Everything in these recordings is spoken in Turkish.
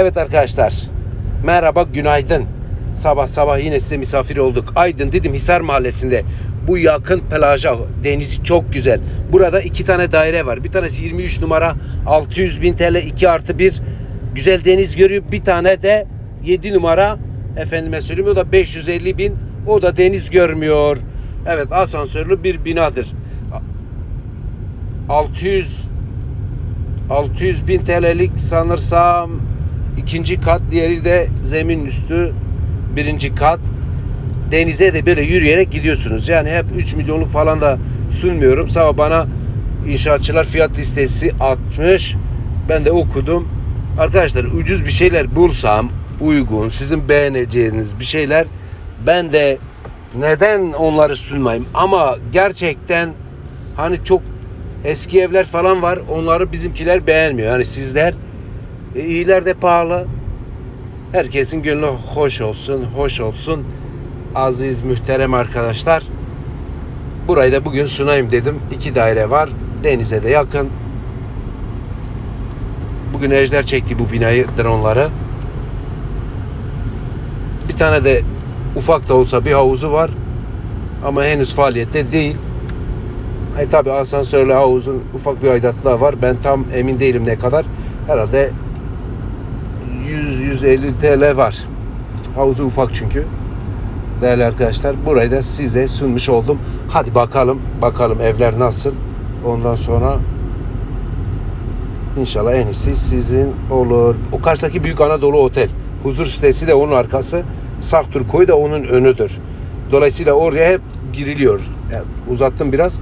Evet arkadaşlar. Merhaba, günaydın. Sabah sabah yine size misafir olduk. Aydın Didim Hisar Mahallesi'nde. Bu yakın plaja. Denizi çok güzel. Burada iki tane daire var. Bir tanesi 23 numara 600 bin TL 2 artı 1. Güzel deniz görüyor. Bir tane de 7 numara efendime söyleyeyim o da 550 bin. O da deniz görmüyor. Evet asansörlü bir binadır. 600 600 bin TL'lik sanırsam ikinci kat diğeri de zemin üstü birinci kat. Denize de böyle yürüyerek gidiyorsunuz. Yani hep 3 milyonluk falan da sunmuyorum sabah bana inşaatçılar fiyat listesi atmış. Ben de okudum. Arkadaşlar ucuz bir şeyler bulsam uygun sizin beğeneceğiniz bir şeyler ben de neden onları sunmayayım ama gerçekten hani çok eski evler falan var. Onları bizimkiler beğenmiyor. Yani sizler e, iyiler de pahalı. Herkesin gönlü hoş olsun, hoş olsun. Aziz, muhterem arkadaşlar. Burayı da bugün sunayım dedim. İki daire var. Denize de yakın. Bugün Ejder çekti bu binayı, dronları. Bir tane de ufak da olsa bir havuzu var. Ama henüz faaliyette değil. E tabi asansörlü havuzun ufak bir aidatı da var. Ben tam emin değilim ne kadar. Herhalde 100-150 TL var. Havuzu ufak çünkü. Değerli arkadaşlar burayı da size sunmuş oldum. Hadi bakalım bakalım evler nasıl. Ondan sonra inşallah en iyisi sizin olur. O karşıdaki Büyük Anadolu Otel. Huzur sitesi de onun arkası. Saktur Koyu da onun önüdür. Dolayısıyla oraya hep giriliyor. Yani uzattım biraz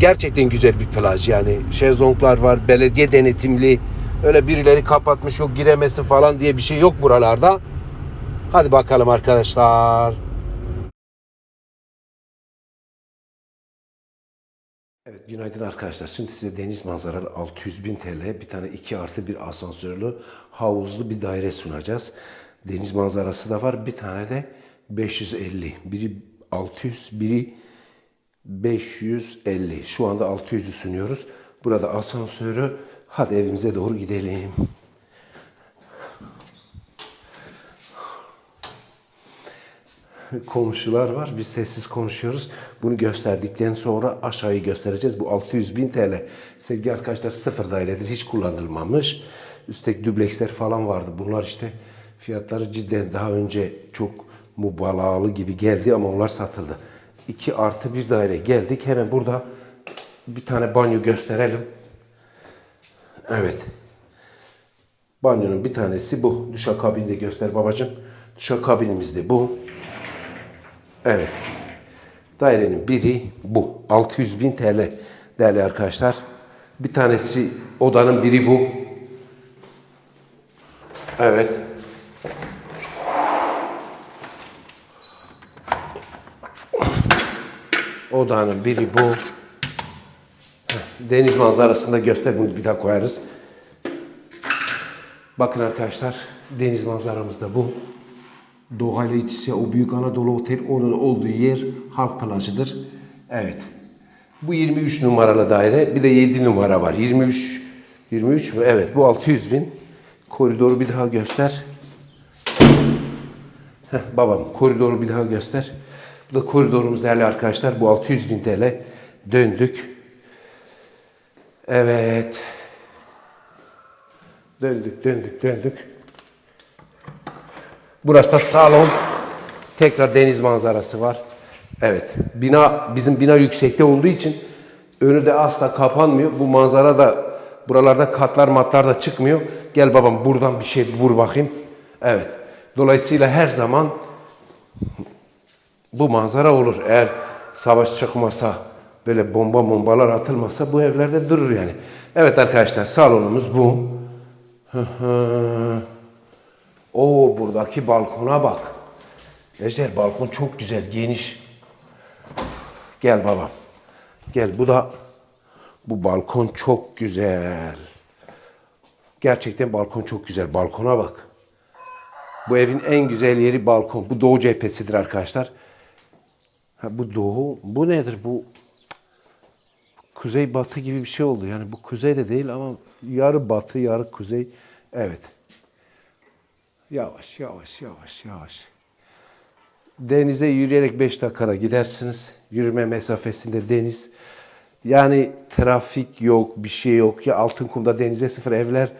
gerçekten güzel bir plaj yani şezlonglar var belediye denetimli öyle birileri kapatmış yok giremesin falan diye bir şey yok buralarda hadi bakalım arkadaşlar Evet günaydın arkadaşlar. Şimdi size deniz manzaralı 600 bin TL bir tane 2 artı bir asansörlü havuzlu bir daire sunacağız. Deniz manzarası da var. Bir tane de 550. Biri 600, biri 550. Şu anda 600'ü sunuyoruz. Burada asansörü. Hadi evimize doğru gidelim. komşular var. Biz sessiz konuşuyoruz. Bunu gösterdikten sonra aşağıyı göstereceğiz. Bu 600 bin TL. Sevgili arkadaşlar sıfır dairedir. Hiç kullanılmamış. Üstteki dübleksler falan vardı. Bunlar işte fiyatları cidden daha önce çok mubalağalı gibi geldi ama onlar satıldı. 2 artı bir daire geldik. Hemen burada bir tane banyo gösterelim. Evet. Banyonun bir tanesi bu. Duşakabini de göster babacığım. Duşakabinimiz de bu. Evet. Dairenin biri bu. 600 bin TL değerli arkadaşlar. Bir tanesi odanın biri bu. Evet. Odanın biri bu. Deniz manzarasında göster bunu bir daha koyarız. Bakın arkadaşlar deniz manzaramız da bu. Doğayla iç içe o Büyük Anadolu Otel onun olduğu yer halk plajıdır. Evet. Bu 23 numaralı daire. Bir de 7 numara var. 23 23 mü? Evet. Bu 600 bin. Koridoru bir daha göster. Heh, babam koridoru bir daha göster. Bu da koridorumuz değerli arkadaşlar. Bu 600 bin TL. Döndük. Evet. Döndük, döndük, döndük. Burası da salon. Tekrar deniz manzarası var. Evet. Bina bizim bina yüksekte olduğu için önü de asla kapanmıyor. Bu manzara da buralarda katlar matlar da çıkmıyor. Gel babam buradan bir şey vur bakayım. Evet. Dolayısıyla her zaman bu manzara olur. Eğer savaş çıkmasa, böyle bomba bombalar atılmasa bu evlerde durur yani. Evet arkadaşlar salonumuz bu. Oo buradaki balkona bak. Ejder balkon çok güzel, geniş. Gel babam. Gel bu da bu balkon çok güzel. Gerçekten balkon çok güzel. Balkona bak. Bu evin en güzel yeri balkon. Bu doğu cephesidir arkadaşlar. Ha, bu doğu. Bu nedir? Bu kuzey batı gibi bir şey oldu. Yani bu kuzey de değil ama yarı batı yarı kuzey. Evet. Yavaş yavaş yavaş yavaş. Denize yürüyerek 5 dakikada gidersiniz. Yürüme mesafesinde deniz. Yani trafik yok, bir şey yok. Ya Altınkum'da denize sıfır evler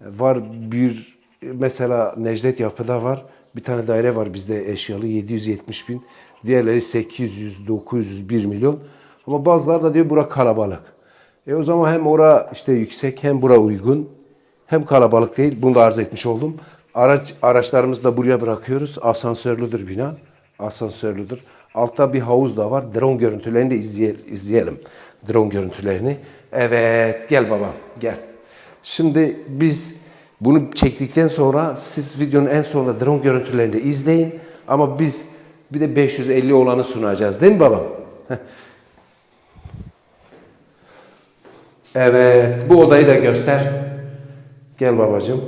var. Bir mesela Necdet Yapı'da var. Bir tane daire var bizde eşyalı 770 bin. Diğerleri 800, 900, 1 milyon. Ama bazıları da diyor bura kalabalık. E o zaman hem ora işte yüksek hem bura uygun. Hem kalabalık değil. Bunu da arz etmiş oldum. Araç araçlarımızı da buraya bırakıyoruz. Asansörlüdür bina. Asansörlüdür. Altta bir havuz da var. Drone görüntülerini de izleye- izleyelim. Drone görüntülerini. Evet, gel babam, gel. Şimdi biz bunu çektikten sonra siz videonun en sonunda drone görüntülerini de izleyin. Ama biz bir de 550 olanı sunacağız değil mi babam? Heh. Evet, bu odayı da göster. Gel babacığım.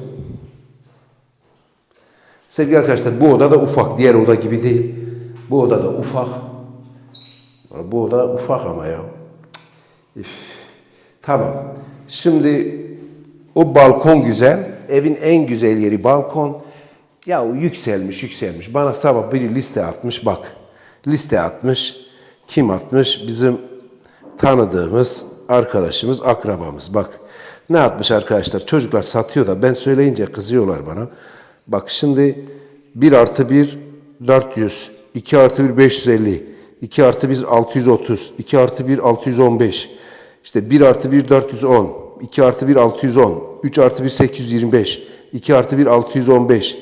Sevgili arkadaşlar bu oda da ufak. Diğer oda gibi değil. Bu oda da ufak. Bu oda ufak ama ya. Üf. Tamam. Şimdi o balkon güzel. Evin en güzel yeri balkon. Ya yükselmiş yükselmiş. Bana sabah biri liste atmış bak. Liste atmış. Kim atmış? Bizim tanıdığımız arkadaşımız, akrabamız. Bak ne atmış arkadaşlar? Çocuklar satıyor da ben söyleyince kızıyorlar bana. Bak şimdi 1 artı 1 400, 2 artı 1 550, 2 artı 1 630, 2 artı 1 615, işte 1 artı 1 410, 2 artı 1 610, 3 artı 1 825, 2 artı 1 615,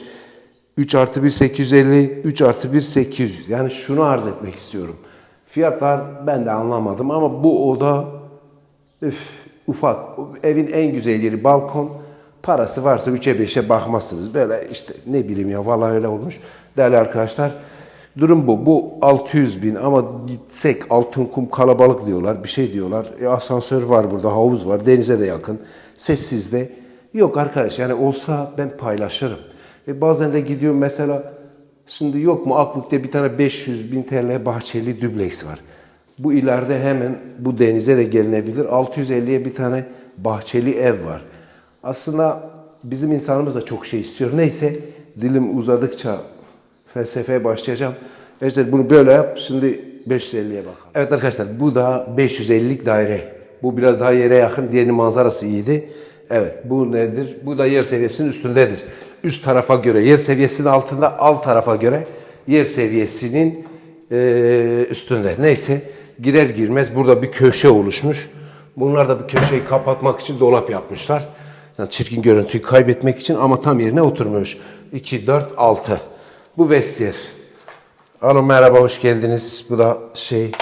3 artı 1 850, 3 artı 1 800. Yani şunu arz etmek istiyorum. Fiyatlar ben de anlamadım ama bu oda üf, ufak. Evin en güzel yeri balkon. Parası varsa 3'e 5'e bakmazsınız. Böyle işte ne bileyim ya vallahi öyle olmuş. Değerli arkadaşlar durum bu. Bu 600 bin ama gitsek altın kum kalabalık diyorlar. Bir şey diyorlar. E, asansör var burada, havuz var, denize de yakın. Sessiz de. Yok arkadaş yani olsa ben paylaşırım. E bazen de gidiyorum mesela şimdi yok mu Akbük'te bir tane 500 bin TL bahçeli dübleks var. Bu ileride hemen bu denize de gelinebilir. 650'ye bir tane bahçeli ev var. Aslında bizim insanımız da çok şey istiyor. Neyse dilim uzadıkça felsefeye başlayacağım. Ejder bunu böyle yap. Şimdi 550'ye bakalım. Evet arkadaşlar bu da 550'lik daire. Bu biraz daha yere yakın. Diğerinin manzarası iyiydi. Evet bu nedir? Bu da yer seviyesinin üstündedir. Üst tarafa göre yer seviyesinin altında, alt tarafa göre yer seviyesinin eee, üstünde. Neyse girer girmez burada bir köşe oluşmuş. Bunlar da bu köşeyi kapatmak için dolap yapmışlar. Yani çirkin görüntüyü kaybetmek için ama tam yerine oturmuş. 2, 4, 6. Bu vestiyer. Hanım merhaba hoş geldiniz. Bu da şey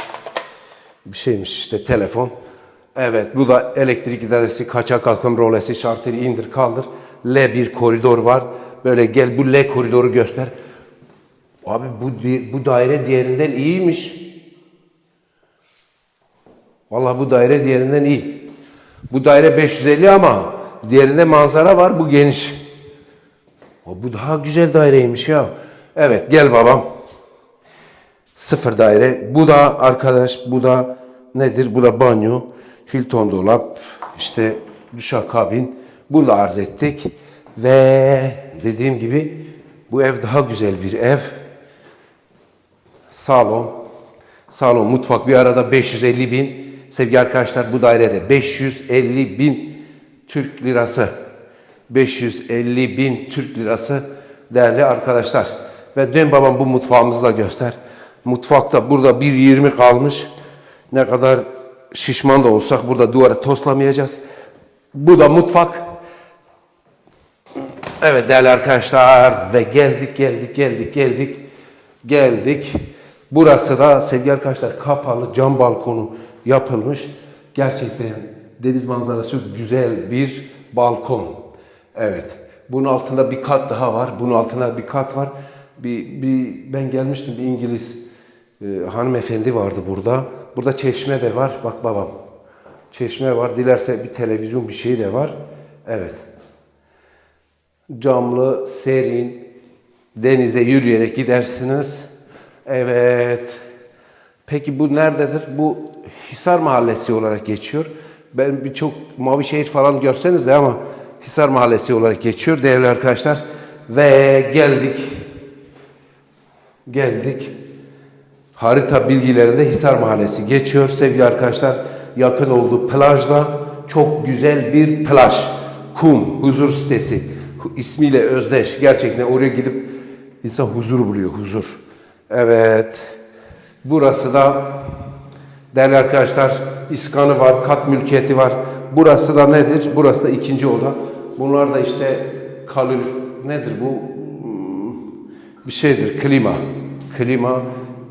bir şeymiş işte telefon. Evet bu da elektrik idaresi, kaçak akım rolesi, şarteri indir kaldır. L1 koridor var. Böyle gel bu L koridoru göster. Abi bu bu daire diğerinden iyiymiş. Vallahi bu daire diğerinden iyi. Bu daire 550 ama diğerinde manzara var bu geniş. O, bu daha güzel daireymiş ya. Evet gel babam. Sıfır daire. Bu da arkadaş bu da nedir? Bu da banyo. Hilton dolap. işte duşakabin. Bunu da arz ettik. Ve dediğim gibi bu ev daha güzel bir ev. Salon. Salon, mutfak bir arada 550 bin. Sevgili arkadaşlar bu dairede 550 bin Türk lirası. 550 bin Türk lirası değerli arkadaşlar. Ve dön babam bu mutfağımızı da göster. Mutfakta burada 1.20 kalmış. Ne kadar şişman da olsak burada duvara toslamayacağız. Bu da mutfak. Evet değerli arkadaşlar ve geldik geldik geldik geldik geldik. Burası da sevgili arkadaşlar kapalı cam balkonu yapılmış. Gerçekten deniz manzarası güzel bir balkon. Evet. Bunun altında bir kat daha var. Bunun altında bir kat var. Bir, bir ben gelmiştim bir İngiliz e, hanımefendi vardı burada. Burada çeşme de var. Bak babam. Çeşme var. Dilerse bir televizyon bir şey de var. Evet camlı, serin, denize yürüyerek gidersiniz. Evet. Peki bu nerededir? Bu Hisar Mahallesi olarak geçiyor. Ben birçok mavi şehir falan görseniz de ama Hisar Mahallesi olarak geçiyor değerli arkadaşlar. Ve geldik. Geldik. Harita bilgilerinde Hisar Mahallesi geçiyor sevgili arkadaşlar. Yakın olduğu plajda çok güzel bir plaj. Kum, huzur sitesi. İsmiyle özdeş. Gerçekten oraya gidip insan huzur buluyor, huzur. Evet. Burası da değerli arkadaşlar iskanı var, kat mülkiyeti var. Burası da nedir? Burası da ikinci oda. Bunlar da işte kalır nedir bu? Hmm, Bir şeydir klima. Klima,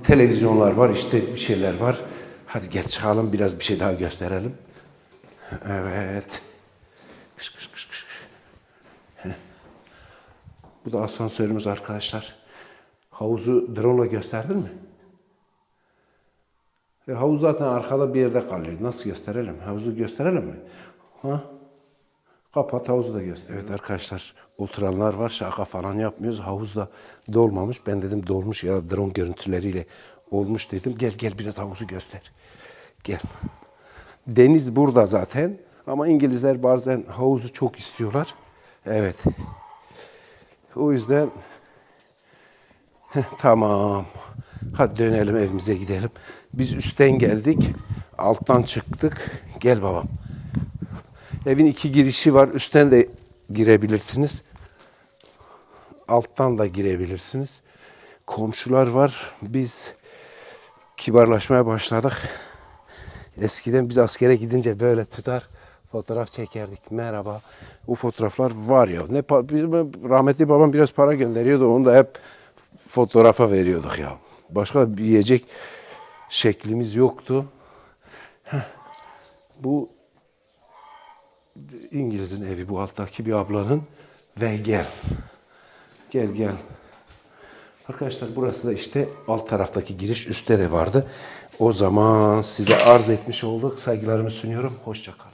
televizyonlar var işte bir şeyler var. Hadi gel çıkalım biraz bir şey daha gösterelim. Evet. Kış kış kış kış. Bu da asansörümüz arkadaşlar. Havuzu drone ile gösterdin mi? E, havuz zaten arkada bir yerde kalıyor. Nasıl gösterelim? Havuzu gösterelim mi? Ha? Kapat havuzu da göster. Evet arkadaşlar oturanlar var şaka falan yapmıyoruz. Havuz da dolmamış. Ben dedim dolmuş ya drone görüntüleriyle olmuş dedim. Gel gel biraz havuzu göster. Gel. Deniz burada zaten ama İngilizler bazen havuzu çok istiyorlar. Evet. O yüzden tamam. Hadi dönelim evimize gidelim. Biz üstten geldik. Alttan çıktık. Gel babam. Evin iki girişi var. Üstten de girebilirsiniz. Alttan da girebilirsiniz. Komşular var. Biz kibarlaşmaya başladık. Eskiden biz askere gidince böyle tutar fotoğraf çekerdik. Merhaba. Bu fotoğraflar var ya. Ne rahmetli babam biraz para gönderiyordu. Onu da hep fotoğrafa veriyorduk ya. Başka bir yiyecek şeklimiz yoktu. Bu İngiliz'in evi bu alttaki bir ablanın ve gel. Gel gel. Arkadaşlar burası da işte alt taraftaki giriş üstte de vardı. O zaman size arz etmiş olduk. Saygılarımı sunuyorum. Hoşça kalın.